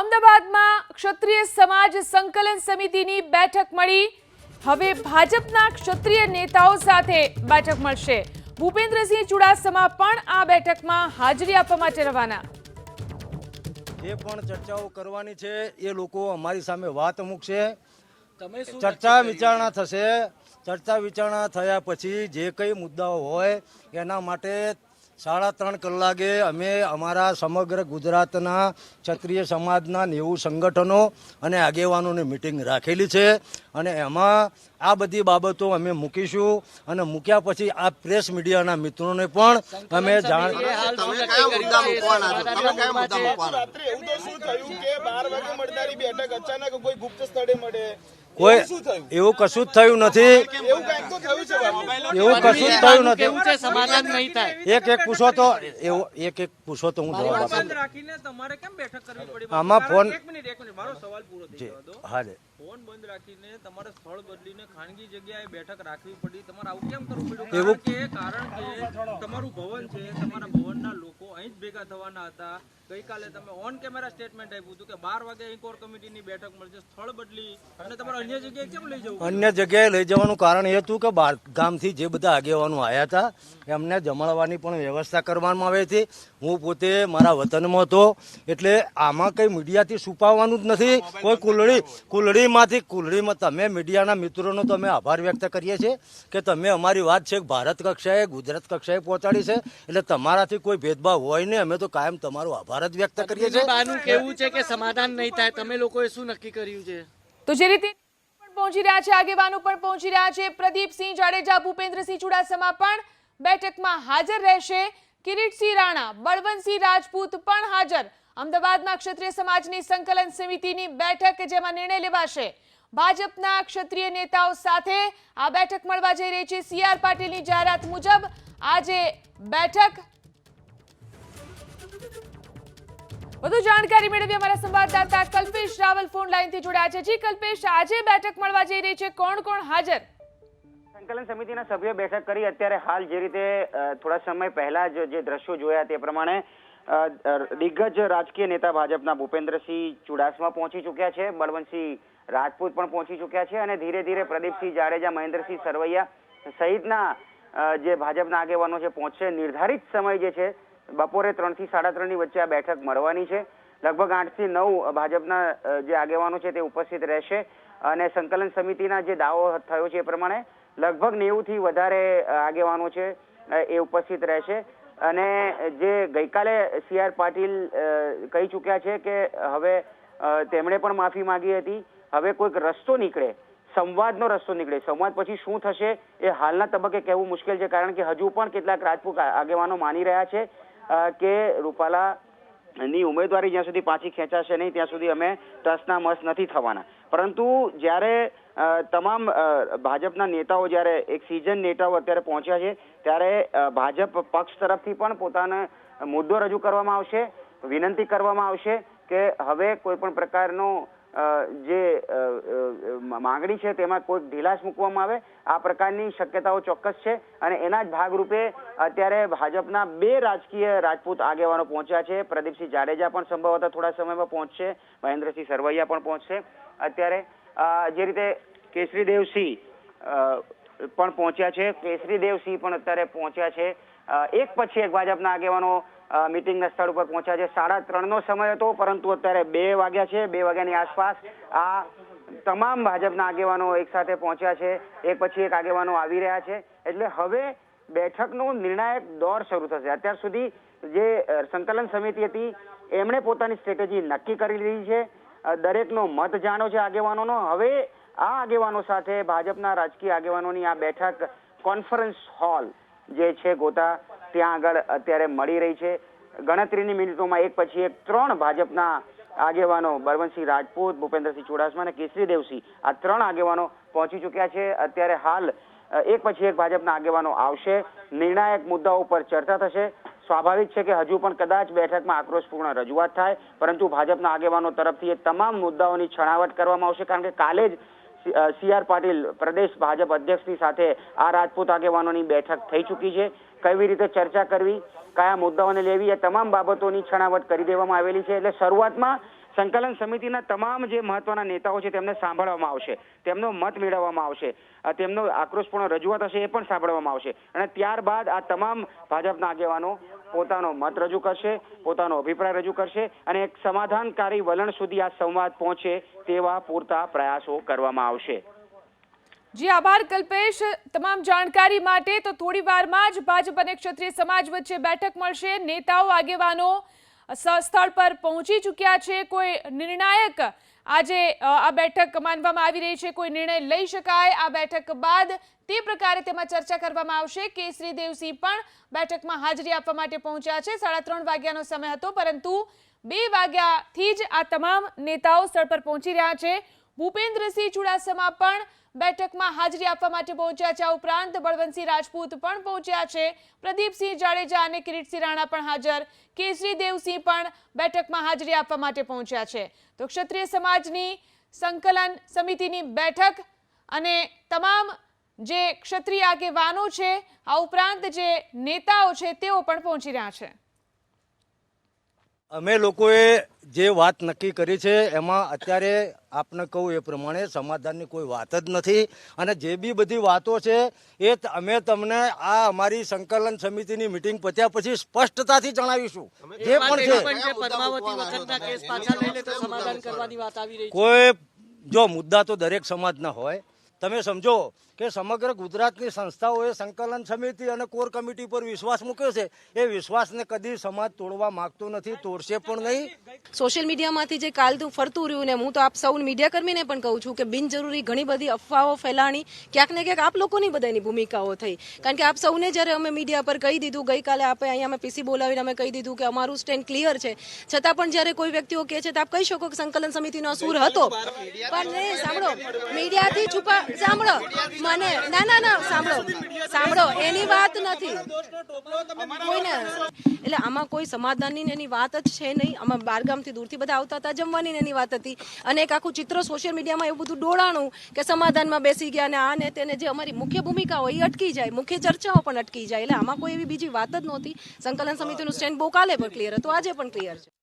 અમદાવાદમાં ક્ષત્રિય સમાજ સંકલન સમિતિની બેઠક મળી. હવે ભાજપના ક્ષત્રિય નેતાઓ સાથે બેઠક મળશે. ભૂપેન્દ્રસિંહ ચુડાસમા પણ આ બેઠકમાં હાજરી આપવા માટે રવાના. જે પણ ચર્ચાઓ કરવાની છે એ લોકો અમારી સામે વાત મૂકશે. ચર્ચા વિચારણા થશે. ચર્ચા વિચારણા થયા પછી જે કંઈ મુદ્દાઓ હોય એના માટે સાડા ત્રણ કલાકે અમે અમારા સમગ્ર ગુજરાતના ક્ષત્રિય સમાજના નેવું સંગઠનો અને આગેવાનોની મિટિંગ રાખેલી છે. અને એમાં આ બધી બાબતો અમે મૂકીશું અને મૂક્યા પછી આ પ્રેસ મીડિયાના મિત્રોને પણ અમે જાણ બેઠક અચાનક કોઈ ગુપ્ત સ્થળે મળે. કોઈ એવું શું એવું કશું જ થયું નથી. એવું કંઈક તો થયું છે બાપુ. એવું કશું જ થયું નથી. સમાધાન નહીં થાય. એક એક પૂછો તો એવું એક એક પૂછો તો હું જવાબ આપું. તમારે કેમ બેઠક કરવી આમાં ફોન એક મિનિટ એક મિનિટ મારો સવાલ પૂરો થઈ હા જી. ફોન બંધ રાખીને તમારે સ્થળ બદલીને ખાનગી જગ્યાએ બેઠક રાખવી પડી. તમારે આવું કેમ કરવું પડ્યું? એવું- કારણ કે કારણ કે તમારું ભવન છે તમારા ભવનના લોકો અહીં જ ભેગા થવાના હતા. ગઈકાલે તમે ઓન કેમેરા સ્ટેટમેન્ટ આપ્યું હતું કે બાર વાગે અહીં કોર કમિટીની બેઠક મળશે, સ્થળ બદલી અને તમારે અન્ય જગ્યાએ કેમ લઈ જવું? અન્ય જગ્યાએ લઈ જવાનું કારણ એ હતું કે બાર ગામથી જે બધા આગેવાનો આવ્યા હતા, એમને જમણવાની પણ વ્યવસ્થા કરવામાં આવી હતી. હું પોતે મારા વતનમાં હતો, એટલે આમાં કંઈ મીડિયાથી છુપાવવાનું જ નથી. કોઈ કુલડી કુલડીમાંથી કુલડીમાં તમે મીડિયાના મિત્રોનો તો અમે આભાર વ્યક્ત કરીએ છીએ કે તમે અમારી વાત છે ભારત કક્ષાએ, ગુજરાત કક્ષાએ પહોંચાડી છે, એટલે તમારાથી કોઈ ભેદભાવ હોય ને અમે તો કાયમ તમારો આભાર જ વ્યક્ત કરીએ છીએ. બાનું કેવું છે કે સમાધાન નહીં થાય તમે લોકોએ શું નક્કી કર્યું છે? તો જે રીતે પણ પહોંચી રહ્યા છે આગેવાનો પણ પહોંચી રહ્યા છે. પ્રદીપસિંહ જાડેજા ભૂપેન્દ્રસિંહ ચુડાસમા પણ બેઠકમાં હાજર રહેશે. કિરીટસિંહ રાણા બળવંતસિંહ રાજપૂત પણ હાજર. અમદાવાદમાં ક્ષત્રિય સમાજની સંકલન સમિતિની બેઠક જેમાં નિર્ણય લેવાશે. ભાજપના ક્ષત્રિય નેતાઓ સાથે આ બેઠક મળવા જઈ રહી છે. સીઆર પાટીલની જાહેરાત મુજબ આજે બેઠક વધુ જાણકારી મેળવી અમારા સંવાદદાતા કલ્પેશ રાવલ ફોન લાઈનથી જોડાયા છે. જી કલ્પેશ, આજે બેઠક મળવા જઈ રહી છે. કોણ કોણ હાજર? સંકલન સમિતિના સભ્યો બેઠક કરી. અત્યારે હાલ જે રીતે થોડા સમય પહેલા જ જે દ્રશ્યો જોયા તે પ્રમાણે દિગ્ગજ રાજકીય નેતા ભાજપના ભૂપેન્દ્રસિંહ ચુડાસમા પહોંચી ચૂક્યા છે. બળવંતસિંહ રાજપૂત પણ પહોંચી ચૂક્યા છે અને ધીરે ધીરે પ્રદીપસિંહ જાડેજા, મહેન્દ્રસિંહ સરવૈયા સહિતના જે ભાજપના આગેવાનો છે, પહોંચશે. નિર્ધારિત સમય જે છે બપોરે ત્રણથી સાડા ત્રણની વચ્ચે આ બેઠક મળવાની છે. લગભગ આઠથી નવ ભાજપના જે આગેવાનો છે તે ઉપસ્થિત રહેશે અને સંકલન સમિતિના જે દાવો થયો છે એ પ્રમાણે લગભગ નેવું થી વધારે આગેવાનો છે એ ઉપસ્થિત રહેશે. અને જે ગઈકાલે સી આર પાટીલ કહી ચૂક્યા છે કે હવે તેમણે પણ માફી માંગી હતી. હવે કોઈક રસ્તો નીકળે, સંવાદનો રસ્તો નીકળે, સંવાદ પછી શું થશે એ હાલના તબક્કે કહેવું મુશ્કેલ છે કારણ કે હજુ પણ કેટલાક રાજપૂત આગેવાનો માની રહ્યા છે. કે રૂપાલા ની ઉમેદવારી જ્યાં સુધી પાછી ખેંચાશે નહીં, ત્યાં સુધી અમે ટસના મસ નથી થવાના. પરંતુ જ્યારે તમામ ભાજપના નેતાઓ જ્યારે એક સિઝન નેતાઓ અત્યારે પહોંચ્યા છે, ત્યારે ભાજપ પક્ષ તરફથી પણ પોતાનો મુદ્દો રજૂ કરવામાં આવશે, વિનંતી કરવામાં આવશે કે હવે કોઈ પણ પ્રકારનો જે માંગણી છે તેમાં કોઈ ઢીલાશ મૂકવામાં આવે, આ પ્રકારની શક્યતાઓ ચોક્કસ છે અને એના જ ભાગરૂપે અત્યારે ભાજપના બે રાજકીય રાજપૂત આગેવાનો પહોંચ્યા છે. પ્રદીપસિંહ જાડેજા પણ સંભવતઃ થોડા સમયમાં પહોંચશે. મહેન્દ્રસિંહ સરવૈયા પણ પહોંચશે. અત્યારે જે રીતે કેસરી દેવસિંહ પણ પહોંચ્યા છે. કેસરી દેવસિંહ પણ અત્યારે પહોંચ્યા છે. એક પછી એક ભાજપના આગેવાનો મિટિંગના સ્થળ ઉપર પહોંચ્યા છે. સાડા ત્રણનો સમય હતો, પરંતુ અત્યારે બે વાગ્યા છે, બે વાગ્યાની આસપાસ આ તમામ ભાજપના આગેવાનો એક સાથે પહોંચ્યા છે. એક પછી એક આગેવાનો આવી રહ્યા છે. એટલે હવે બેઠકનો નિર્ણાયક દોર શરૂ થશે. અત્યાર સુધી જે સંકલન સમિતિ હતી, એમણે પોતાની સ્ટ્રેટેજી નક્કી કરી લીધી છે. દરેકનો મત જાણો છે આગેવાનોનો. હવે આ આગેવાનો સાથે ભાજપના રાજકીય આગેવાનોની આ બેઠક કોન્ફરન્સ હોલ જે છે ગોતા ત્યાં આગળ અત્યારે મળી રહી છે. ગણતરીની મિનિટોમાં એક પછી એક ત્રણ ભાજપના આગેવાનો બળવંતસિંહ રાજપૂત, ભૂપેન્દ્રસિંહ ચુડાસમા અને કેસરી દેવસિંહ આ ત્રણ આગેવાનો પહોંચી ચૂક્યા છે. અત્યારે હાલ એક પછી એક ભાજપના આગેવાનો આવશે. નિર્ણાયક મુદ્દાઓ ઉપર ચર્ચા થશે. સ્વાભાવિક છે કે હજુ પણ કદાચ બેઠકમાં આક્રોશપૂર્ણ રજૂઆત થાય, પરંતુ ભાજપના આગેવાનો તરફથી એ તમામ મુદ્દાઓની છણાવટ કરવામાં આવશે, કારણ કે કાલે જ સી આર પાટીલ પ્રદેશ ભાજપ અધ્યક્ષની સાથે આ રાજપૂત આગેવાનોની બેઠક થઈ ચૂકી છે. કેવી રીતે ચર્ચા કરવી, કયા મુદ્દાઓને લેવી, એ તમામ બાબતોની છણાવટ કરી દેવામાં આવેલી છે. એટલે શરૂઆતમાં સંકલન સમિતિના તમામ જે મહત્વના નેતાઓ છે તેમને સાંભળવામાં આવશે. તેમનો મત મેળવવામાં આવશે. તેમનો આક્રોશપૂર્ણ રજૂઆત હશે એ પણ સાંભળવામાં આવશે. અને ત્યારબાદ આ તમામ ભાજપના આગેવાનો પોતાનો મત રજૂ કરશે, પોતાનો અભિપ્રાય રજૂ કરશે અને એક સમાધાનકારી વલણ સુધી આ સંવાદ પહોંચે તેવા પૂરતા પ્રયાસો કરવામાં આવશે. જી આભાર કલ્પેશ. તમામ જાણકારી માટે તો થોડી વારમાં જ ભાજપ અને ક્ષત્રિય સમાજ વચ્ચે બેઠક મળશે. નેતાઓ, આગેવાનો સ્થળ પર પહોંચી ચૂક્યા છે. કોઈ નિર્ણાયક આજે આ બેઠક માનવામાં આવી રહી છે. કોઈ નિર્ણય લઈ શકાય. આ બેઠક બાદ તે પ્રકારે તેમાં ચર્ચા કરવામાં આવશે. કેસરી દેવસિંહ પણ બેઠકમાં હાજરી આપવા માટે પહોંચ્યા છે. સાડા ત્રણ વાગ્યાનો સમય હતો, પરંતુ બે વાગ્યાથી જ આ તમામ નેતાઓ સ્થળ પર પહોંચી રહ્યા છે. ભૂપેન્દ્રસિંહ ચુડાસમા પણ બેઠકમાં હાજરી આપવા માટે પહોંચ્યા છે. આ ઉપરાંત બળવંતસિંહ રાજપૂત પણ પહોંચ્યા છે. પ્રદીપસિંહ જાડેજા અને કિરીટસિંહ રાણા પણ હાજર. કેસરી દેવસિંહ પણ બેઠકમાં હાજરી આપવા માટે પહોંચ્યા છે. તો ક્ષત્રિય સમાજની સંકલન સમિતિની બેઠક અને તમામ જે ક્ષત્રિય આગેવાનો છે આ ઉપરાંત જે નેતાઓ છે તેઓ પણ પહોંચી રહ્યા છે. અમે લોકોએ જે વાત નક્કી કરી છે એમાં અત્યારે આપને કહું એ પ્રમાણે સમાધાનની કોઈ વાત જ નથી. અને જે બી બધી વાતો છે એ અમે તમને આ અમારી સંકલન સમિતિની મિટિંગ પત્યા પછી સ્પષ્ટતાથી જણાવીશું. જે પણ છે. પદ્માવતી વખતના કેસ પાછા લઈ લે તો સમાધાન કરવાની વાત આવી રહી છે. કોઈ જો મુદ્દા તો દરેક સમાજના હોય તમે સમજો કે સમગ્ર ગુજરાતની સંસ્થાઓએ સંકલન સમિતિ અને કોર કમિટી પર વિશ્વાસ મૂક્યો છે. એ વિશ્વાસને કદી સમાજ તોડવા માંગતો નથી, તોડશે પણ નહીં. સોશિયલ મીડિયામાંથી જે કાલતું ફરતું રહ્યું ને હું તો આપ સૌ મીડિયા કર્મીને પણ કહું છું કે બિનજરૂરી ઘણી બધી અફવાઓ ફેલાણી ક્યાંક ને ક્યાંક આપ લોકોની બધાની ભૂમિકાઓ થઈ. કારણ કે આપ સૌને જ્યારે અમે મીડિયા પર કહી દીધું, ગઈકાલે આપણે અહીંયા અમે પીસી બોલાવીને અમે કહી દીધું કે અમારું સ્ટેન્ડ ક્લિયર છે. છતાં પણ જ્યારે કોઈ વ્યક્તિઓ કહે છે તો આપ કહી શકો કે સંકલન સમિતિનો અસૂર હતો. પણ નહીં સાંભળો, મીડિયાથી છુપા સાંભળો, મને, ના ના ના, સાંભળો સાંભળો, એની વાત નથી. કોઈને, એટલે આમાં કોઈ સમાધાનની એની વાત જ છે નહીં. આમાં બારગામથી દૂરથી બધા આવતા હતા, જમવાની એની વાત હતી. અને એક આખું ચિત્ર સોશિયલ મીડિયામાં એવું બધું ડોળાણું કે સમાધાનમાં બેસી ગયા ને આ ને તેને જે અમારી મુખ્ય ભૂમિકા હોય એ અટકી જાય, મુખ્ય ચર્ચાઓ પણ અટકી જાય. એટલે આમાં કોઈ એવી બીજી વાત જ નહોતી. સંકલન સમિતિનું સ્ટેન્ડ બહુ કાલે પણ ક્લિયર હતું, આજે પણ ક્લિયર છે.